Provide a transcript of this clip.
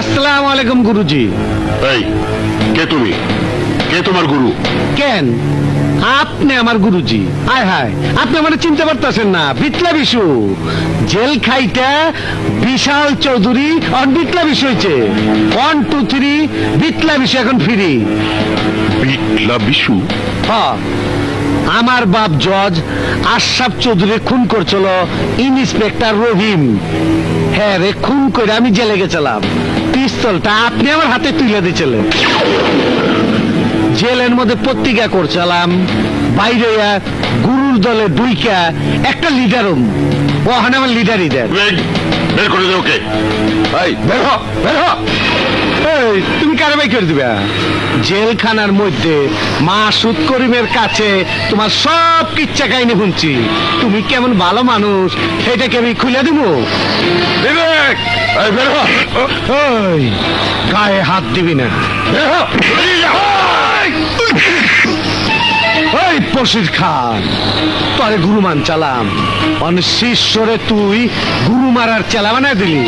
আসসালামু আলাইকুম গুরুজি। এই কে তুমি? কে তোমার গুরু? কেন? আপনি আমার গুরুজি। হায় হায় আপনি আমার চিনতে পারতেছেন না। বিটলা বিশু। জেল খাইটা বিশাল চৌধুরী অন বিটলা বিশু হয়েছে one two three Bitla Bishu এখন ফিরি। বিটলা বিশু? হ্যাঁ। আমার বাপ জজ আশরাফ চৌধুরী খুন করছিল ইন্সপেক্টর রহিম। হ্যাঁ রে, খুন করে আমি জেলে গেছিলাম। পিস্তলটা আপনি আমার হাতে তুলে দিয়েছিলেন। জেলের মধ্যে পত্রিকা করছিলাম, বাইরে গুরুর দলে দুইকা, একটা লিডারও ওখানে আমার লিডারই দেন। বের করে দে ওকে। এই, বের হ বের হ। এই, তুমি কারাবাই করে দিবে? জেলখানার মধ্যে মাসুদ করিমের কাছে তোমার সব কিচ্ছা কাহিনী শুনছি। তুমি কেমন ভালো মানুষ সেটাকে আমি খুলে দিব? বিবেক! গায়ে হাত দিবি না। পশির খান, তোরে গুরুমান চালাম। অন শিষ্যরে তুই গুরু মারার চেলা বানায় দিলি।